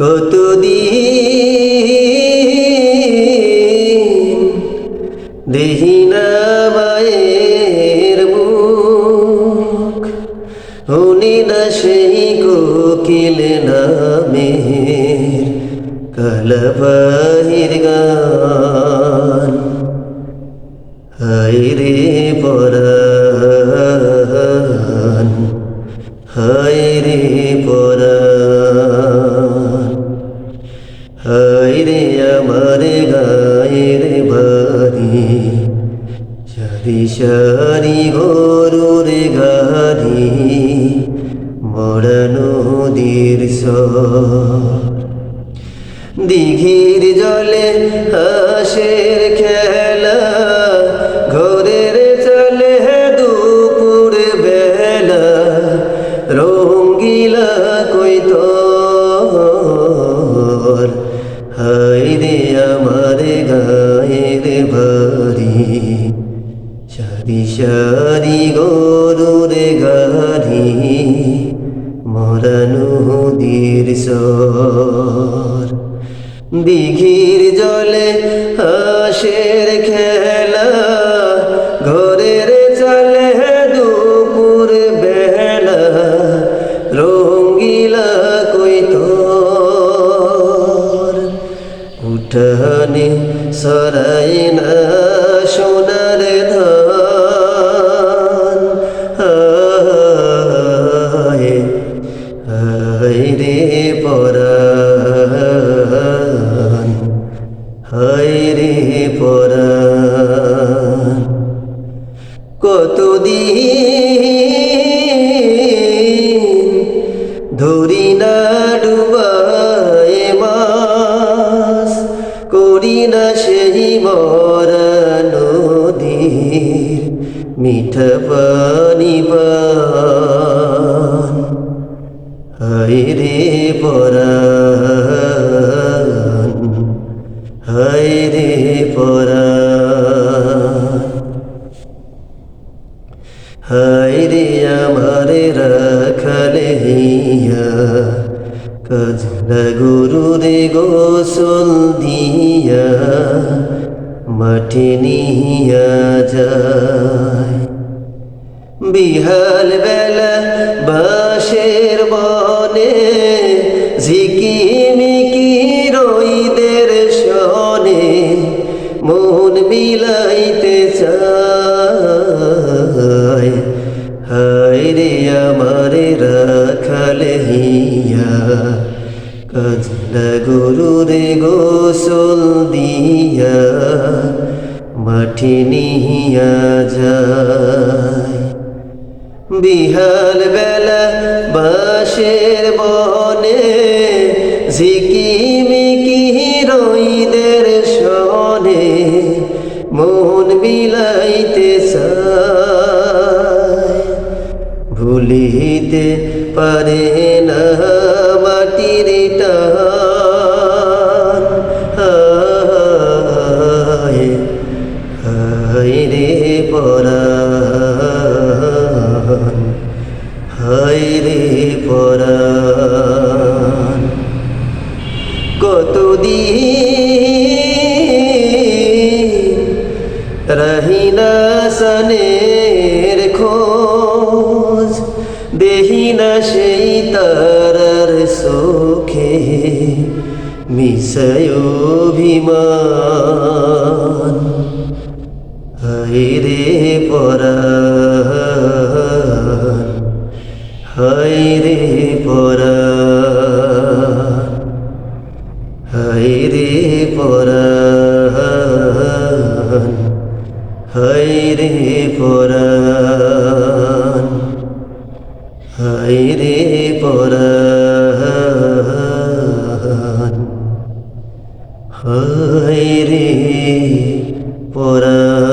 কতদিন দেহিনা মায়ের মুখ? উনি না সেই কোকিল নামের কলবাহির গান। হায় রে সারি সারি গরুর গাড়ি বড় দীর দিঘির জলে হাসের খেলা সারি গরুর গাড়ি মরানো দীর সর দিঘির জলে হাসের খেলা, ঘরের চলে দুপুর বেলা, রঙ্গিলা কই তোর উঠানে সরাই না সোনার হায় রে পরাণ হায় রে পরাণ কতদিন ধরি না ডুবায় মাস করি না সেই মরা নদীর মিঠা রে পরাণ রে আমার রাখালে হিয়া কাজলা গুরু রে গোসল দিয়া মাটি নিয়া যায়। বিহাল বেলা হায় রে আমার রাখালে হিয়া গুরু রে গোসল দিয়া মাটি নিয়া যায়। বিহাল বেলা বাঁশের বনে ঝিকিমিকি রইদের মন বিলাইতে ভুলিতে পারে না মাটির টান। হায় রে পরাণ। হায় রে পরাণ। কতদিন রহিনা দেহিনা সেই তারার সুখে মিশায় অভিমান। হায় রে পরা হায় হায় রে পরা